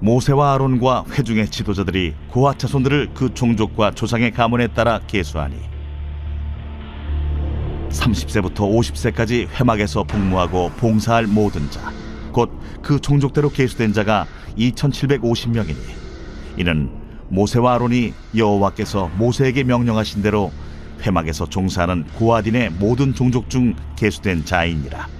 모세와 아론과 회중의 지도자들이 고아 자손들을 그 종족과 조상의 가문에 따라 계수하니 30세부터 50세까지 회막에서 복무하고 봉사할 모든 자, 곧 그 종족대로 계수된 자가 2,750명이니 이는 모세와 아론이 여호와께서 모세에게 명령하신 대로 회막에서 종사하는 고아딘의 모든 종족 중 계수된 자이니라.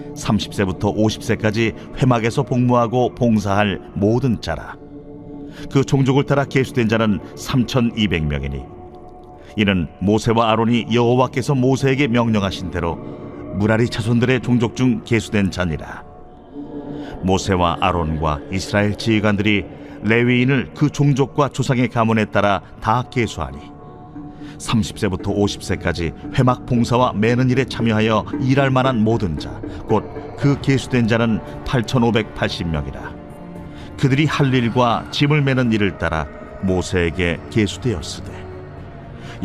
30세부터 50세까지 회막에서 복무하고 봉사할 모든 자라. 그 종족을 따라 계수된 자는 3,200명이니 이는 모세와 아론이 여호와께서 모세에게 명령하신 대로 무라리 차손들의 종족 중 계수된 자니라. 모세와 아론과 이스라엘 지휘관들이 레위인을 그 종족과 조상의 가문에 따라 다 계수하니 30세부터 50세까지 회막 봉사와 매는 일에 참여하여 일할 만한 모든 자, 곧 그 계수된 자는 8,580명이라. 그들이 할 일과 짐을 매는 일을 따라 모세에게 계수되었으되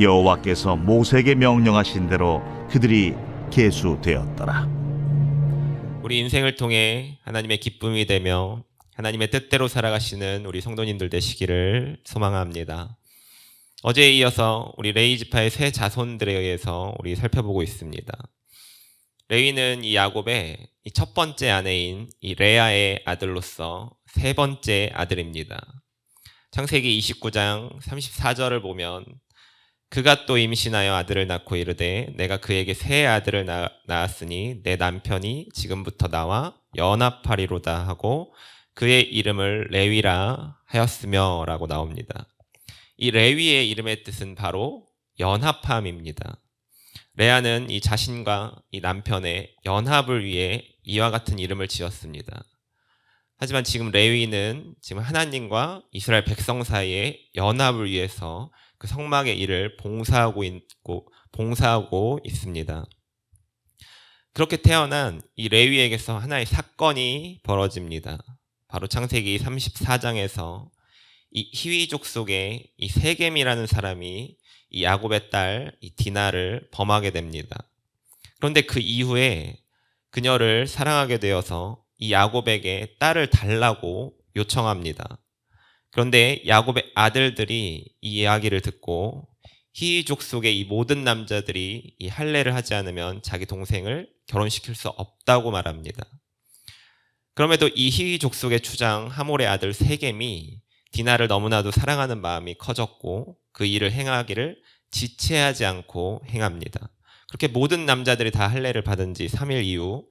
여호와께서 모세에게 명령하신 대로 그들이 계수되었더라. 우리 인생을 통해 하나님의 기쁨이 되며 하나님의 뜻대로 살아가시는 우리 성도님들 되시기를 소망합니다. 어제에 이어서 우리 레이 지파의 새 자손들에 의해서 우리 살펴보고 있습니다. 레위는 이 야곱의 이 첫 번째 아내인 이 레아의 아들로서 세 번째 아들입니다. 창세기 29장 34절을 보면 그가 또 임신하여 아들을 낳고 이르되 내가 그에게 새 아들을 낳, 낳았으니 내 남편이 지금부터 나와 연합하리로다 하고 그의 이름을 레위라 하였으며라고 나옵니다. 이 레위의 이름의 뜻은 바로 연합함입니다. 레아는 이 자신과 이 남편의 연합을 위해 이와 같은 이름을 지었습니다. 하지만 지금 레위는 지금 하나님과 이스라엘 백성 사이의 연합을 위해서 그 성막의 일을 봉사하고 있고 봉사하고 있습니다. 그렇게 태어난 이 레위에게서 하나의 사건이 벌어집니다. 바로 창세기 34장에서 이 히위족 속에 이 세겜이라는 사람이 이 야곱의 딸 이 디나를 범하게 됩니다. 그런데 그 이후에 그녀를 사랑하게 되어서 이 야곱에게 딸을 달라고 요청합니다. 그런데 야곱의 아들들이 이 이야기를 듣고 히족 속의 이 모든 남자들이 이 할례를 하지 않으면 자기 동생을 결혼시킬 수 없다고 말합니다. 그럼에도 이 히족 속의 주장 하몰의 아들 세겜이 디나를 너무나도 사랑하는 마음이 커졌고 그 일을 행하기를 지체하지 않고 행합니다. 그렇게 모든 남자들이 다 할례를 받은 지 3일 이후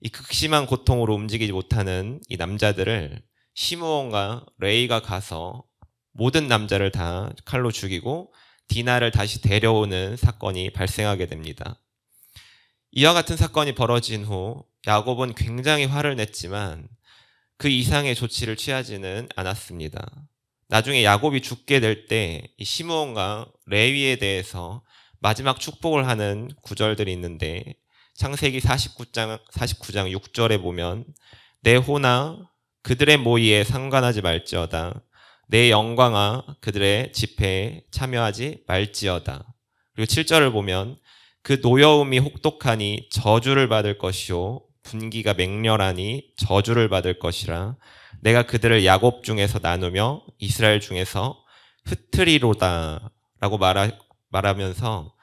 이 극심한 고통으로 움직이지 못하는 이 남자들을 시므온과 레이가 가서 모든 남자를 다 칼로 죽이고 디나를 다시 데려오는 사건이 발생하게 됩니다. 이와 같은 사건이 벌어진 후 야곱은 굉장히 화를 냈지만 그 이상의 조치를 취하지는 않았습니다. 나중에 야곱이 죽게 될 때 시므온과 레위에 대해서 마지막 축복을 하는 구절들이 있는데 창세기 49장 49장 6절에 보면 내 호나 그들의 모의에 상관하지 말지어다 내 영광아 그들의 집회에 참여하지 말지어다 그리고 7절을 보면 그 노여움이 혹독하니 저주를 받을 것이요 분기가 맹렬하니 저주를 받을 것이라 내가 그들을 야곱 중에서 나누며 이스라엘 중에서 흩트리로다라고 말하, 말하면서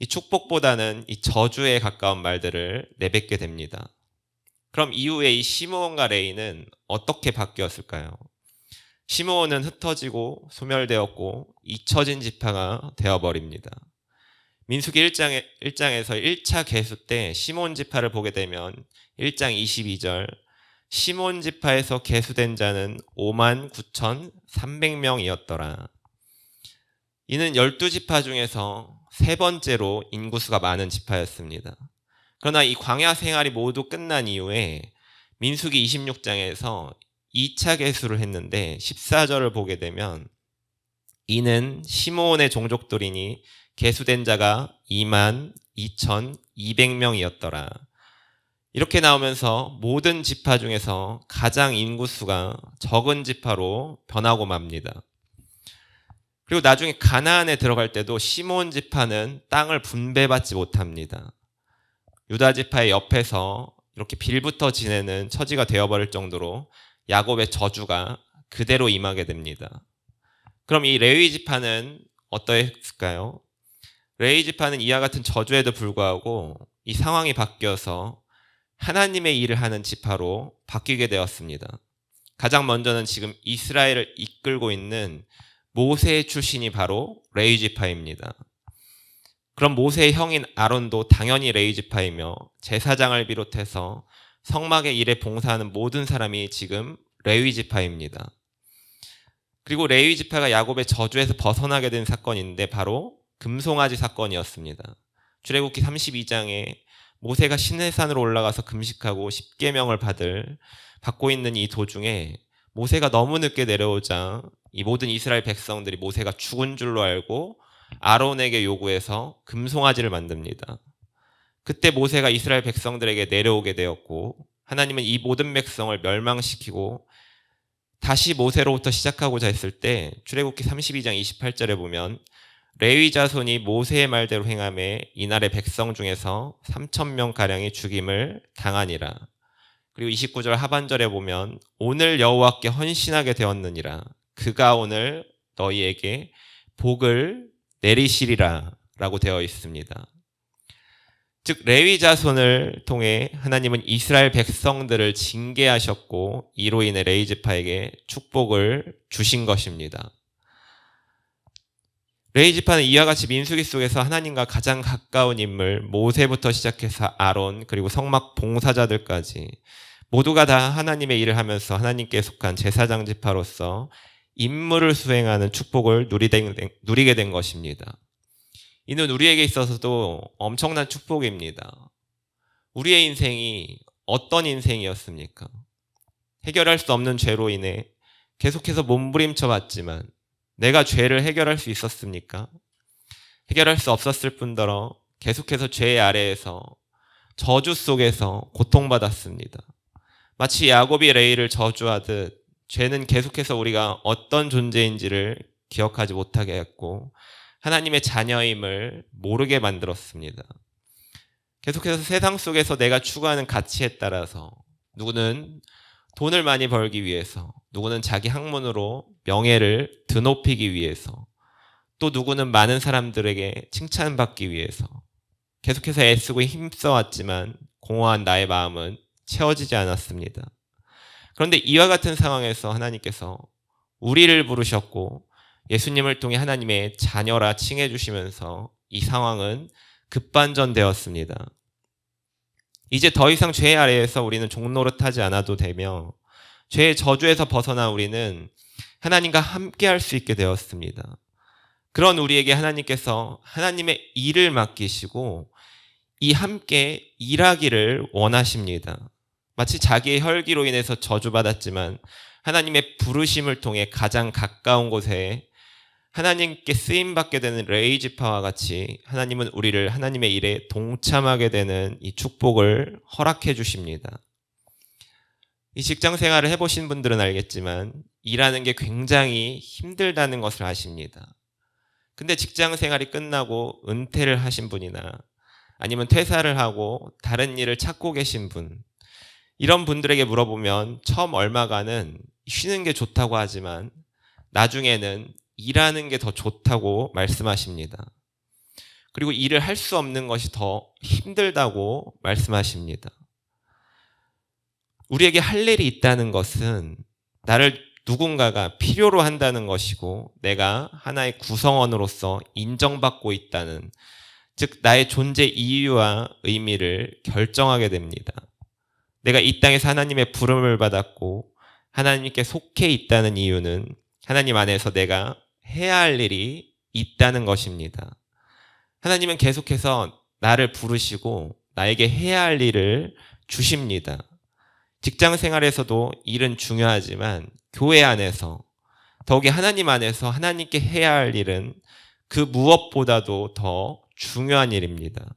이 축복보다는 이 저주에 가까운 말들을 내뱉게 됩니다. 그럼 이후에 이 시므온과 레이는 어떻게 바뀌었을까요? 시므온은 흩어지고 소멸되었고 잊혀진 지파가 되어버립니다. 민수기 1장에, 1장에서 1차 개수 때 시몬 지파를 보게 되면 1장 22절 시몬 지파에서 개수된 자는 5만 9천 300명이었더라. 이는 12지파 중에서 세 번째로 인구수가 많은 지파였습니다. 그러나 이 광야 생활이 모두 끝난 이후에 민수기 26장에서 2차 개수를 했는데 14절을 보게 되면 이는 시므온의 종족들이니 개수된 자가 2만 2,200명이었더라. 이렇게 나오면서 모든 지파 중에서 가장 인구수가 적은 지파로 변하고 맙니다. 그리고 나중에 가나안에 들어갈 때도 시몬 지파는 땅을 분배받지 못합니다. 유다 지파의 옆에서 이렇게 빌부터 지내는 처지가 되어버릴 정도로 야곱의 저주가 그대로 임하게 됩니다. 그럼 이 레위 지파는 어떠했을까요? 레위 지파는 이와 같은 저주에도 불구하고 이 상황이 바뀌어서 하나님의 일을 하는 지파로 바뀌게 되었습니다. 가장 먼저는 지금 이스라엘을 이끌고 있는 모세 출신이 바로 레위 지파입니다. 그럼 모세의 형인 아론도 당연히 레위 지파이며 제사장을 비롯해서 성막의 일에 봉사하는 모든 사람이 지금 레위 지파입니다. 그리고 레위 지파가 야곱의 저주에서 벗어나게 된 사건인데 바로 금송아지 사건이었습니다. 출애굽기 32장에 모세가 시내산으로 올라가서 금식하고 십계명을 받을 받고 있는 이 도중에 모세가 너무 늦게 내려오자 이 모든 이스라엘 백성들이 모세가 죽은 줄로 알고 아론에게 요구해서 금송아지를 만듭니다. 그때 모세가 이스라엘 백성들에게 내려오게 되었고 하나님은 이 모든 백성을 멸망시키고 다시 모세로부터 시작하고자 했을 때 출애굽기 32장 28절에 보면 레위 자손이 모세의 말대로 행함에 이날의 백성 중에서 3천 명 가량이 죽임을 당하니라. 그리고 29절 하반절에 보면 오늘 여호와께 헌신하게 되었느니라. 그가 오늘 너희에게 복을 내리시리라라고 되어 있습니다. 즉 레위 자손을 통해 하나님은 이스라엘 백성들을 징계하셨고 이로 인해 레위 지파에게 축복을 주신 것입니다. 레이 지파는 이와 같이 민수기 속에서 하나님과 가장 가까운 인물 모세부터 시작해서 아론 그리고 성막 봉사자들까지 모두가 다 하나님의 일을 하면서 하나님께 속한 제사장 지파로서 임무를 수행하는 축복을 누리게 된 것입니다. 이는 우리에게 있어서도 엄청난 축복입니다. 우리의 인생이 어떤 인생이었습니까? 해결할 수 없는 죄로 인해 계속해서 몸부림쳐 봤지만 내가 죄를 해결할 수 있었습니까? 해결할 수 없었을 뿐더러 계속해서 죄 아래에서 저주 속에서 고통받았습니다. 마치 야곱이 레이를 저주하듯 죄는 계속해서 우리가 어떤 존재인지를 기억하지 못하게 했고 하나님의 자녀임을 모르게 만들었습니다. 계속해서 세상 속에서 내가 추구하는 가치에 따라서 누구는 돈을 많이 벌기 위해서, 누구는 자기 학문으로 명예를 드높이기 위해서, 또 누구는 많은 사람들에게 칭찬받기 위해서 계속해서 애쓰고 힘써왔지만 공허한 나의 마음은 채워지지 않았습니다. 그런데 이와 같은 상황에서 하나님께서 우리를 부르셨고 예수님을 통해 하나님의 자녀라 칭해 주시면서 이 상황은 급반전되었습니다. 이제 더 이상 죄 아래에서 우리는 종노릇하지 않아도 되며 죄의 저주에서 벗어난 우리는 하나님과 함께 할 수 있게 되었습니다. 그런 우리에게 하나님께서 하나님의 일을 맡기시고 이 함께 일하기를 원하십니다. 마치 자기의 혈기로 인해서 저주받았지만 하나님의 부르심을 통해 가장 가까운 곳에 하나님께 쓰임 받게 되는 레이지파와 같이 하나님은 우리를 하나님의 일에 동참하게 되는 이 축복을 허락해 주십니다. 이 직장 생활을 해보신 분들은 알겠지만 일하는 게 굉장히 힘들다는 것을 아십니다. 근데 직장 생활이 끝나고 은퇴를 하신 분이나 아니면 퇴사를 하고 다른 일을 찾고 계신 분, 이런 분들에게 물어보면 처음 얼마간은 쉬는 게 좋다고 하지만 나중에는 일하는 게 더 좋다고 말씀하십니다. 그리고 일을 할 수 없는 것이 더 힘들다고 말씀하십니다. 우리에게 할 일이 있다는 것은 나를 누군가가 필요로 한다는 것이고 내가 하나의 구성원으로서 인정받고 있다는 즉 나의 존재 이유와 의미를 결정하게 됩니다. 내가 이 땅에서 하나님의 부름을 받았고 하나님께 속해 있다는 이유는 하나님 안에서 내가 해야 할 일이 있다는 것입니다. 하나님은 계속해서 나를 부르시고 나에게 해야 할 일을 주십니다. 직장 생활에서도 일은 중요하지만 교회 안에서 더욱이 하나님 안에서 하나님께 해야 할 일은 그 무엇보다도 더 중요한 일입니다.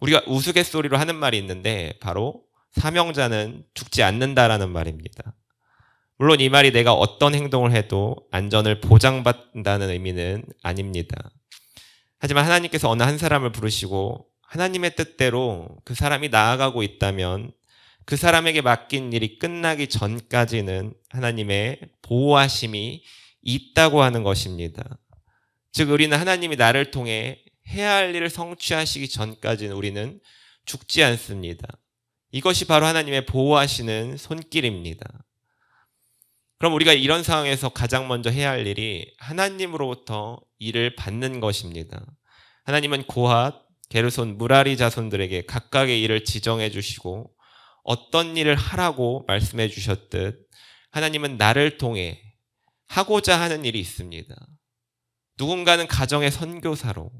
우리가 우스갯소리로 하는 말이 있는데 바로 사명자는 죽지 않는다라는 말입니다. 물론 이 말이 내가 어떤 행동을 해도 안전을 보장받는다는 의미는 아닙니다. 하지만 하나님께서 어느 한 사람을 부르시고 하나님의 뜻대로 그 사람이 나아가고 있다면 그 사람에게 맡긴 일이 끝나기 전까지는 하나님의 보호하심이 있다고 하는 것입니다. 즉, 우리는 하나님이 나를 통해 해야 할 일을 성취하시기 전까지는 우리는 죽지 않습니다. 이것이 바로 하나님의 보호하시는 손길입니다. 그럼 우리가 이런 상황에서 가장 먼저 해야 할 일이 하나님으로부터 일을 받는 것입니다. 하나님은 고핫, 게르손, 무라리 자손들에게 각각의 일을 지정해 주시고 어떤 일을 하라고 말씀해 주셨듯 하나님은 나를 통해 하고자 하는 일이 있습니다. 누군가는 가정의 선교사로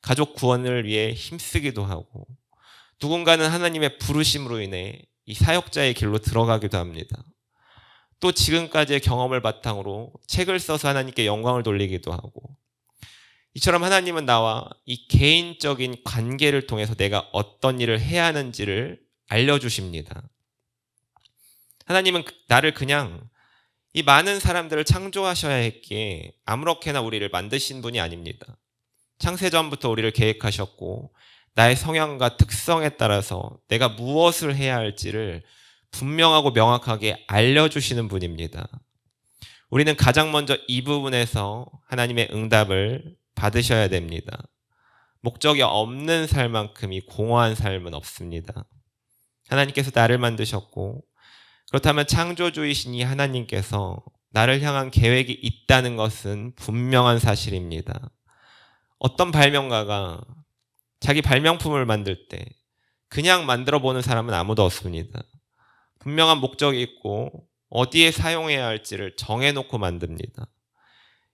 가족 구원을 위해 힘쓰기도 하고 누군가는 하나님의 부르심으로 인해 이 사역자의 길로 들어가기도 합니다. 또 지금까지의 경험을 바탕으로 책을 써서 하나님께 영광을 돌리기도 하고 이처럼 하나님은 나와 이 개인적인 관계를 통해서 내가 어떤 일을 해야 하는지를 알려주십니다. 하나님은 그- 나를 그냥 이 많은 사람들을 창조하셔야 했기에 아무렇게나 우리를 만드신 분이 아닙니다. 창세전부터 우리를 계획하셨고 나의 성향과 특성에 따라서 내가 무엇을 해야 할지를 분명하고 명확하게 알려주시는 분입니다. 우리는 가장 먼저 이 부분에서 하나님의 응답을 받으셔야 됩니다. 목적이 없는 삶만큼이 공허한 삶은 없습니다. 하나님께서 나를 만드셨고 그렇다면 창조주이신 이 하나님께서 나를 향한 계획이 있다는 것은 분명한 사실입니다. 어떤 발명가가 자기 발명품을 만들 때 그냥 만들어 보는 사람은 아무도 없습니다. 분명한 목적이 있고 어디에 사용해야 할지를 정해놓고 만듭니다.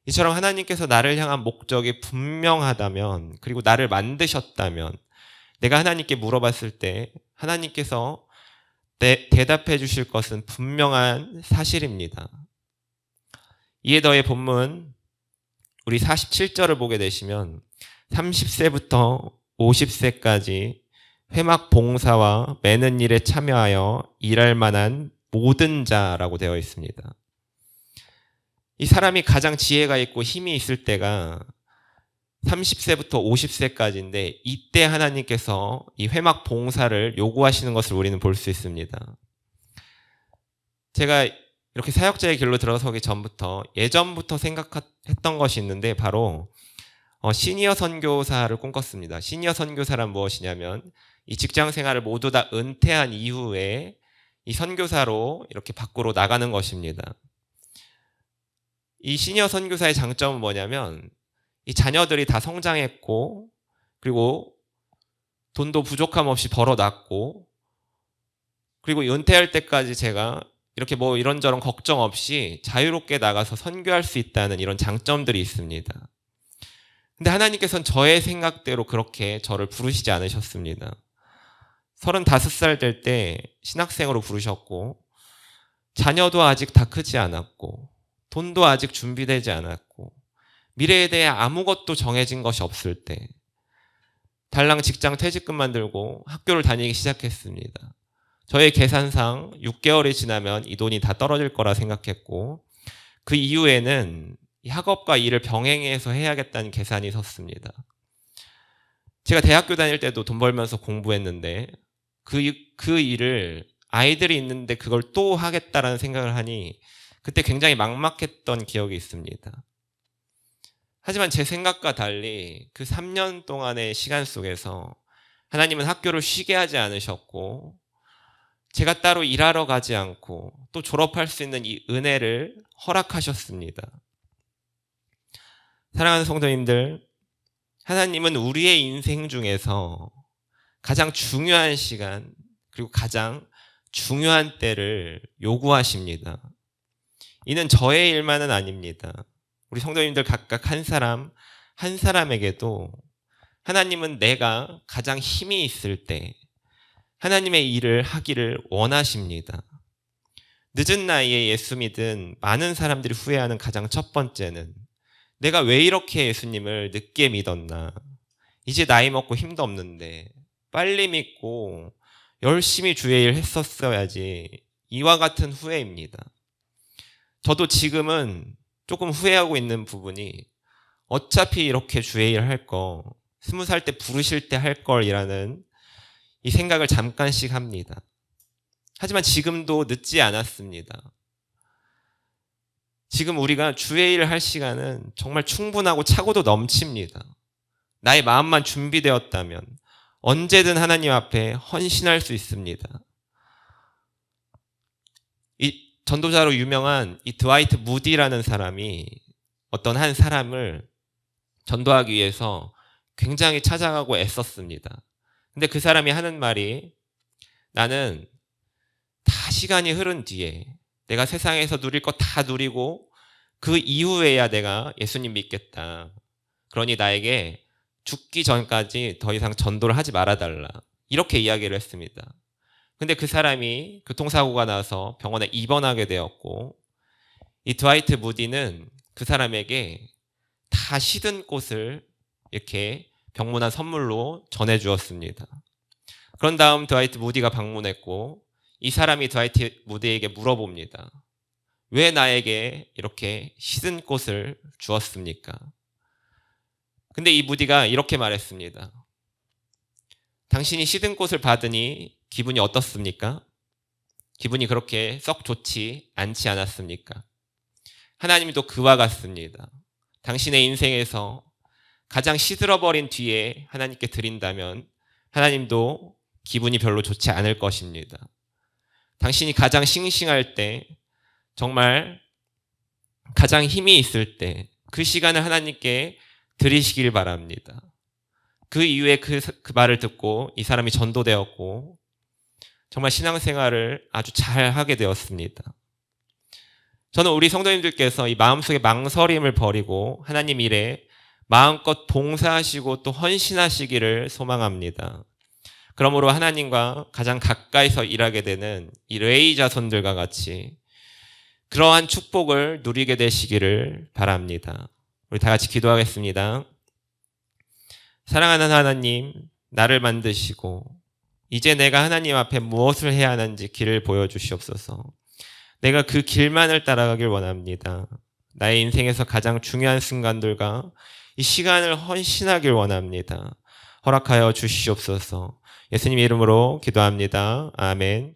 이처럼 하나님께서 나를 향한 목적이 분명하다면 그리고 나를 만드셨다면 내가 하나님께 물어봤을 때 하나님께서 대, 대답해 주실 것은 분명한 사실입니다. 이에 더해 본문 우리 47절을 보게 되시면 30세부터 50세까지 회막 봉사와 매는 일에 참여하여 일할 만한 모든 자라고 되어 있습니다. 이 사람이 가장 지혜가 있고 힘이 있을 때가 30세부터 50세까지인데 이때 하나님께서 이 회막 봉사를 요구하시는 것을 우리는 볼 수 있습니다. 제가 이렇게 사역자의 길로 들어서기 전부터 예전부터 생각했던 것이 있는데 바로 어, 시니어 선교사를 꿈꿨습니다. 시니어 선교사란 무엇이냐면 이 직장 생활을 모두 다 은퇴한 이후에 이 선교사로 이렇게 밖으로 나가는 것입니다. 이 시니어 선교사의 장점은 뭐냐면 이 자녀들이 다 성장했고 그리고 돈도 부족함 없이 벌어놨고 그리고 은퇴할 때까지 제가 이렇게 뭐 이런저런 걱정 없이 자유롭게 나가서 선교할 수 있다는 이런 장점들이 있습니다. 근데 하나님께서는 저의 생각대로 그렇게 저를 부르시지 않으셨습니다. 35살 될 때 신학생으로 부르셨고 자녀도 아직 다 크지 않았고 돈도 아직 준비되지 않았고 미래에 대해 아무것도 정해진 것이 없을 때 달랑 직장 퇴직금만 들고 학교를 다니기 시작했습니다. 저의 계산상 6개월이 지나면 이 돈이 다 떨어질 거라 생각했고 그 이후에는 이 학업과 일을 병행해서 해야겠다는 계산이 섰습니다. 제가 대학교 다닐 때도 돈 벌면서 공부했는데 그, 그 일을 아이들이 있는데 그걸 또 하겠다라는 생각을 하니 그때 굉장히 막막했던 기억이 있습니다. 하지만 제 생각과 달리 그 3년 동안의 시간 속에서 하나님은 학교를 쉬게 하지 않으셨고 제가 따로 일하러 가지 않고 또 졸업할 수 있는 이 은혜를 허락하셨습니다. 사랑하는 성도님들, 하나님은 우리의 인생 중에서 가장 중요한 시간 그리고 가장 중요한 때를 요구하십니다. 이는 저의 일만은 아닙니다. 우리 성도님들 각각 한 사람 한 사람에게도 하나님은 내가 가장 힘이 있을 때 하나님의 일을 하기를 원하십니다. 늦은 나이에 예수 믿은 많은 사람들이 후회하는 가장 첫 번째는 내가 왜 이렇게 예수님을 늦게 믿었나. 이제 나이 먹고 힘도 없는데 빨리 믿고 열심히 주의 일 했었어야지. 이와 같은 후회입니다. 저도 지금은 조금 후회하고 있는 부분이 어차피 이렇게 주의 일 할 거, 스무 살 때 부르실 때 할 걸이라는 이 생각을 잠깐씩 합니다. 하지만 지금도 늦지 않았습니다. 지금 우리가 주의 일을 할 시간은 정말 충분하고 차고도 넘칩니다. 나의 마음만 준비되었다면 언제든 하나님 앞에 헌신할 수 있습니다. 이 전도자로 유명한 이 드와이트 무디라는 사람이 어떤 한 사람을 전도하기 위해서 굉장히 찾아가고 애썼습니다. 근데 그 사람이 하는 말이 나는 다 시간이 흐른 뒤에 내가 세상에서 누릴 것 다 누리고 그 이후에야 내가 예수님 믿겠다. 그러니 나에게 죽기 전까지 더 이상 전도를 하지 말아달라. 이렇게 이야기를 했습니다. 근데 그 사람이 교통사고가 나서 병원에 입원하게 되었고, 이 드와이트 무디는 그 사람에게 다 시든 꽃을 이렇게 병문안 선물로 전해주었습니다. 그런 다음 드와이트 무디가 방문했고, 이 사람이 드와이트 무디에게 물어봅니다. 왜 나에게 이렇게 시든 꽃을 주었습니까? 근데 이 무디가 이렇게 말했습니다. 당신이 시든 꽃을 받으니 기분이 어떻습니까? 기분이 그렇게 썩 좋지 않지 않았습니까? 하나님도 그와 같습니다. 당신의 인생에서 가장 시들어버린 뒤에 하나님께 드린다면 하나님도 기분이 별로 좋지 않을 것입니다. 당신이 가장 싱싱할 때, 정말 가장 힘이 있을 때, 그 시간을 하나님께 드리시길 바랍니다. 그 이후에 그, 그 말을 듣고 이 사람이 전도되었고, 정말 신앙생활을 아주 잘 하게 되었습니다. 저는 우리 성도님들께서 이 마음속에 망설임을 버리고 하나님 일에 마음껏 봉사하시고 또 헌신하시기를 소망합니다. 그러므로 하나님과 가장 가까이서 일하게 되는 이 레이 자손들과 같이 그러한 축복을 누리게 되시기를 바랍니다. 우리 다 같이 기도하겠습니다. 사랑하는 하나님, 나를 만드시고 이제 내가 하나님 앞에 무엇을 해야 하는지 길을 보여주시옵소서. 내가 그 길만을 따라가길 원합니다. 나의 인생에서 가장 중요한 순간들과 이 시간을 헌신하길 원합니다. 허락하여 주시옵소서. 예수님 이름으로 기도합니다. 아멘.